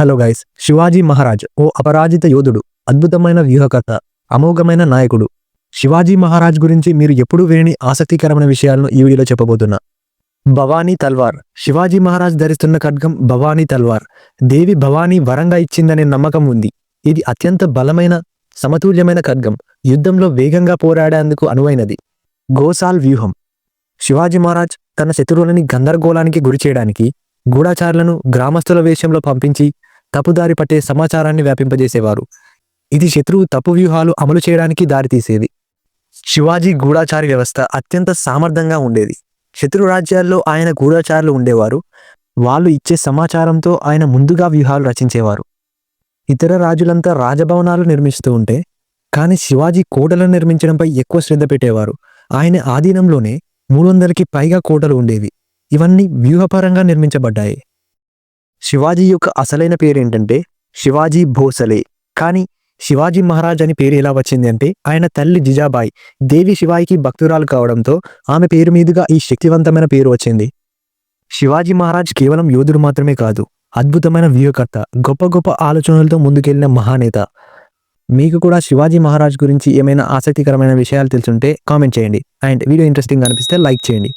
Hello guys Shivaji Maharaj ఓ అపరాజిత యోధుడు అద్భుతమైన వ్యూహకర్త అమోఘమైన నాయకుడు. శివాజీ మహారాజ్ గురించి మీరు ఎప్పుడూ వినని ఆసక్తికరమైన విషయాలను ఈ వీడియోలో చెప్పబోతున్నా. భవానీ తల్వార్ శివాజీ మహారాజ్ ధరిస్తున్న ఖడ్గం భవానీ తల్వార్. దేవి భవానీ వరంగా ఇచ్చిందనే నమ్మకం ఉంది. ఇది అత్యంత బలమైన సమతుల్యమైన ఖడ్గం. యుద్ధంలో వేగంగా పోరాడేందుకు అనువైనది. గోసాల్ వ్యూహం. శివాజీ మహారాజ్ తన శత్రువులని గందరగోళానికి గురి చేయడానికి గూఢాచారులను గ్రామస్తుల వేషంలో పంపించి తప్పుదారి పట్టే సమాచారాన్ని వ్యాపింపజేసేవారు. ఇది శత్రువు తప్పు వ్యూహాలు అమలు చేయడానికి దారితీసేది. శివాజీ గూఢాచారి వ్యవస్థ అత్యంత సామర్థ్యంగా ఉండేది. శత్రు రాజ్యాల్లో ఆయన గూఢాచారులు ఉండేవారు. వాళ్ళు ఇచ్చే సమాచారంతో ఆయన ముందుగా వ్యూహాలు రచించేవారు. ఇతర రాజులంతా రాజభవనాలు నిర్మిస్తూ ఉంటే కానీ శివాజీ కోటలను నిర్మించడంపై ఎక్కువ శ్రద్ధ పెట్టేవారు. ఆయన ఆధీనంలోనే మూడు వందలకి పైగా కోటలు ఉండేవి. ఇవన్నీ వ్యూహపరంగా నిర్మించబడ్డాయి. శివాజీ యొక్క అసలైన పేరేంటంటే శివాజీ భోసలే. కానీ శివాజీ మహారాజ్ అని పేరు ఎలా వచ్చింది అంటే ఆయన తల్లి జిజాబాయి దేవి శివాయికి భక్తురాలు కావడంతో ఆమె పేరు మీదుగా ఈ శక్తివంతమైన పేరు వచ్చింది. శివాజీ మహారాజ్ కేవలం యోధుడు మాత్రమే కాదు అద్భుతమైన వ్యూహకర్త గొప్ప గొప్ప ఆలోచనలతో ముందుకెళ్ళిన మహానేత. మీకు కూడా శివాజీ మహారాజ్ గురించి ఏమైనా ఆసక్తికరమైన విషయాలు తెలుసుంటే కామెంట్ చేయండి. అండ్ వీడియో ఇంట్రెస్టింగ్ అనిపిస్తే లైక్ చేయండి.